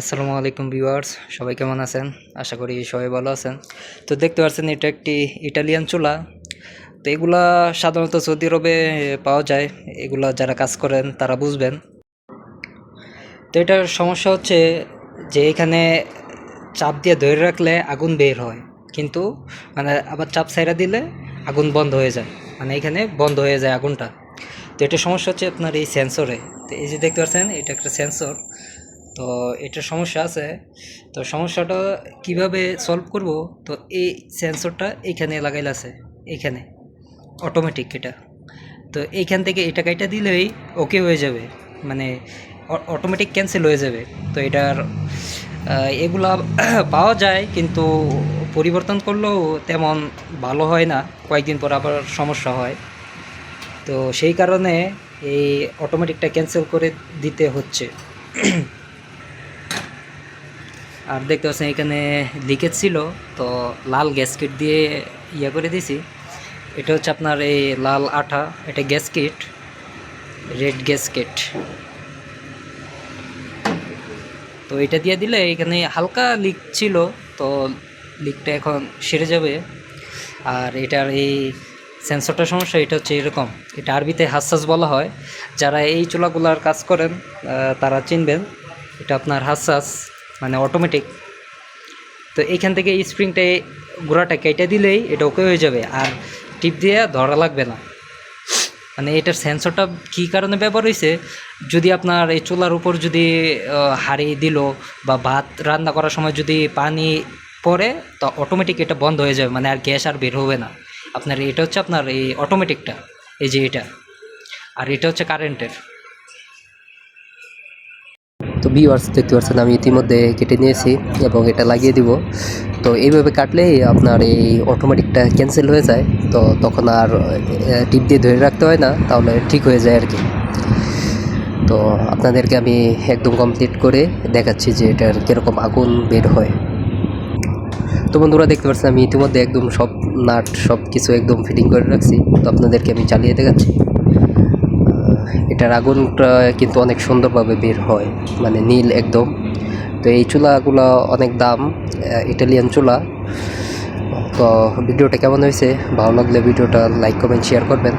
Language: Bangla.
আসসালামু আলাইকুম ভিউয়ার্স, সবাই কেমন আছেন? আশা করি সবাই ভালো আছেন। তো দেখতে পাচ্ছেন এটা একটি ইটালিয়ান চুলা। তো এগুলা সাধারণত সৌদি আরবে পাওয়া যায়। এগুলা যারা কাজ করেন, তারা বুঝবেন। তো এটার সমস্যা হচ্ছে যে এখানে চাপ দিয়ে ধরে রাখলে আগুন বের হয়। কিন্তু মানে আবার চাপ সাইরা দিলে আগুন বন্ধ হয়ে যায়। মানে এখানে বন্ধ হয়ে যায় আগুনটা। তো এটা সমস্যা হচ্ছে আপনার এই সেন্সরে তো এই যে দেখতে পাচ্ছেন, এটা একটা সেন্সর তো এটা সমস্যা আছে। তো সমস্যাটা কীভাবে সলভ করব? তো এই সেন্সরটা এখানে লাগাইল আছে, এখানে অটোমেটিক এটা। তো এইখান থেকে এটা কাইটা দিলেই ওকে হয়ে যাবে মানে অটোমেটিক ক্যান্সেল হয়ে যাবে। তো এটার এগুলা পাওয়া যায় কিন্তু পরিবর্তন করলেও তেমন ভালো হয় না, কয়েকদিন পর আবার সমস্যা হয়। তো সেই কারণে এই অটোমেটিকটা ক্যান্সেল করে দিতে হচ্ছে। আর দেখতে পাচ্ছেন এখানে লিকেজ ছিল, তো লাল গ্যাসকিট দিয়ে ইয়ে করে দিছি এটা হচ্ছে আপনার এই লাল আঠা, এটা গ্যাসকিট রেড গ্যাসকেট তো এটা দিয়ে দিলে এখানে হালকা লিক ছিল, তো লিকটা এখন সেরে যাবে। আর এটার এই সেন্সরটার সমস্যা এটা হচ্ছে এরকম, এটা আরবিতে হাসাস বলা হয়। যারা এই চুলাগুলার কাজ করেন তারা চিনবেন, এটা আপনার হাসাস মানে অটোমেটিক তো এইখান থেকে স্প্রিংটা গোড়াটা কেটে দিলেই এটা ওকে হয়ে যাবে। আর টিপ দিয়ে ধরা লাগবে না। মানে এটার সেন্সরটা কী কারণে ব্যবহার হয়েছে? যদি আপনার এই চুলার উপর যদি হাঁড়ি দিল বা ভাত রান্না করার সময় যদি পানি পড়ে, তো অটোমেটিক এটা বন্ধ হয়ে যাবে। মানে আর গ্যাস আর বের হবে না। আপনার এটা হচ্ছে আপনার এই অটোমেটিকটা এই যে এটা। আর এটা হচ্ছে কারেন্টের তো ভিউয়ার্স দেখতে পাচ্ছেন আমি ইতিমধ্যে কেটে নিয়েছি এবং এটা লাগিয়ে দিব। তো এইভাবে কাটলেই আপনার এই অটোমেটিকটা ক্যান্সেল হয়ে যায়। তো তখন আর টিপ দিয়ে ধরে রাখতে হয় না, তাহলে ঠিক হয়ে যায় আর কি তো আপনাদেরকে আমি একদম কমপ্লিট করে দেখাচ্ছি যে এটার কীরকম আগুন বের হয়। তো বন্ধুরা, দেখতে পাচ্ছেন আমি ইতিমধ্যে একদম সব নাট সব কিছু একদম ফিটিং করে রাখছি। তো আপনাদেরকে আমি চালিয়ে দেখাচ্ছি। এটার আগুনটা কিন্তু অনেক সুন্দরভাবে বের হয় মানে নীল একদম। তো এই চুলাগুলো অনেক দাম ইটালিয়ান চুলা। তো ভিডিওটা কেমন হয়েছে? ভালো লাগলে ভিডিওটা লাইক কমেন্ট শেয়ার করবেন।